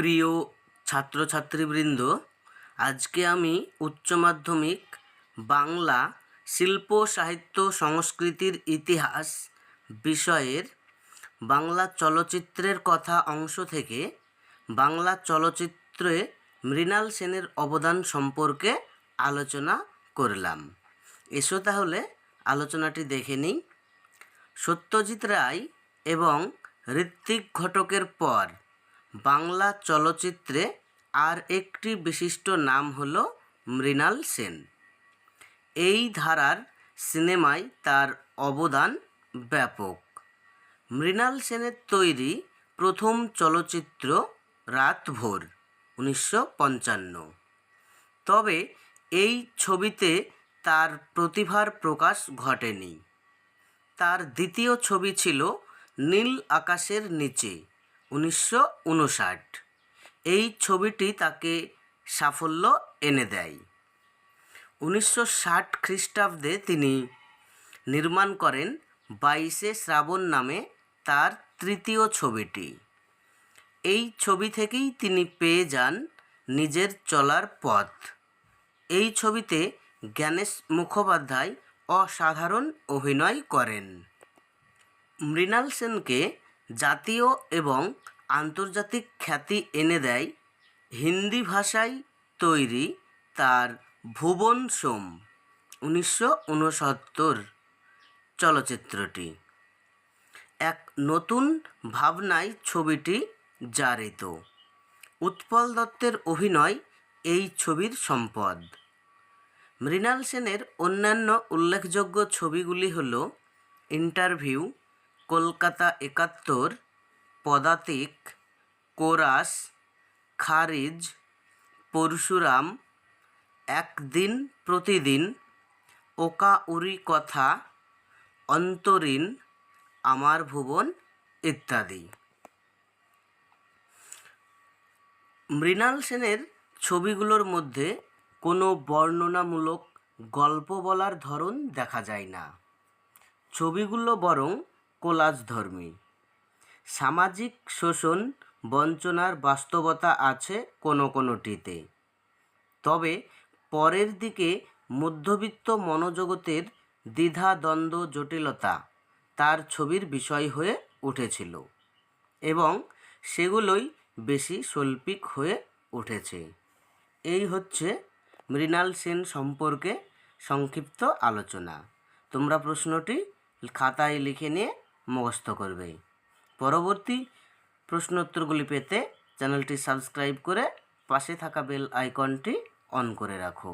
প্রিয় ছাত্রছাত্রীবৃন্দ, আজকে আমি উচ্চ মাধ্যমিক বাংলা শিল্প, সাহিত্য, সংস্কৃতির ইতিহাস বিষয়ের বাংলা চলচ্চিত্রের কথা অংশ থেকে বাংলা চলচ্চিত্রে মৃণাল সেনের অবদান সম্পর্কে আলোচনা করলাম। এসো তাহলে আলোচনাটি দেখে নিই। সত্যজিৎ রায় এবং ঋত্বিক ঘটকের পর বাংলা চলচ্চিত্রে আর একটি বিশিষ্ট নাম হল মৃণাল সেন। এই ধারার সিনেমায় তার অবদান ব্যাপক। মৃণাল সেনের তৈরি প্রথম চলচ্চিত্র রাতভোর, উনিশশো পঞ্চান্ন। তবে এই ছবিতে তার প্রতিভার প্রকাশ ঘটেনি। তার দ্বিতীয় ছবি ছিল নীল আকাশের নিচে। উনিশশো উনষাট। এই ছবিটি তাকে সাফল্য এনে দেয়। উনিশশো ষাট খ্রিস্টাব্দে তিনি নির্মাণ করেন বাইশে শ্রাবণ নামে তার তৃতীয় ছবিটি। এই ছবি থেকেই তিনি পেয়ে যান নিজের চলার পথ। এই ছবিতে জ্ঞানেশ মুখোপাধ্যায় অসাধারণ অভিনয় করেন। মৃণাল সেনকে জাতীয় এবং আন্তর্জাতিক খ্যাতি এনে দেয় হিন্দি ভাষায় তৈরি তার ভুবন সোম, উনিশশো উনসত্তর চলচ্চিত্রটি। এক নতুন ভাবনায় ছবিটি জারিত। উৎপল দত্তের অভিনয় এই ছবির সম্পদ। মৃণাল সেনের অন্যান্য উল্লেখযোগ্য ছবিগুলি হল ইন্টারভিউ কলকাতা একাত্তর পদাতিক কোরাস খারিজ পরশুরাম একদিন প্রতিদিন ওকা উরি কথা অন্তরীণ আমার ভুবন ইত্যাদি। মৃণাল সেনের ছবিগুলোর মধ্যে কোনো বর্ণনামূলক গল্প বলার ধরন দেখা যায় না। ছবিগুলো বরং কোলাজধর্মী। সামাজিক শোষণ বঞ্চনার বাস্তবতা আছে কোনো কোনোটিতে। তবে পরের দিকে মধ্যবিত্ত মনোজগতের দ্বিধা দ্বন্দ্ব জটিলতা তার ছবির বিষয় হয়ে উঠেছিল এবং সেগুলোই বেশি শৈল্পিক হয়ে উঠেছে। এই হচ্ছে মৃণাল সেন সম্পর্কে সংক্ষিপ্ত আলোচনা। তোমরা প্রশ্নটি খাতায় লিখে নিয়ে মুখস্থ করবে। পরবর্তী প্রশ্নোত্তরগুলি পেতে চ্যানেলটি সাবস্ক্রাইব করে পাশে থাকা বেল আইকনটি অন করে রাখো।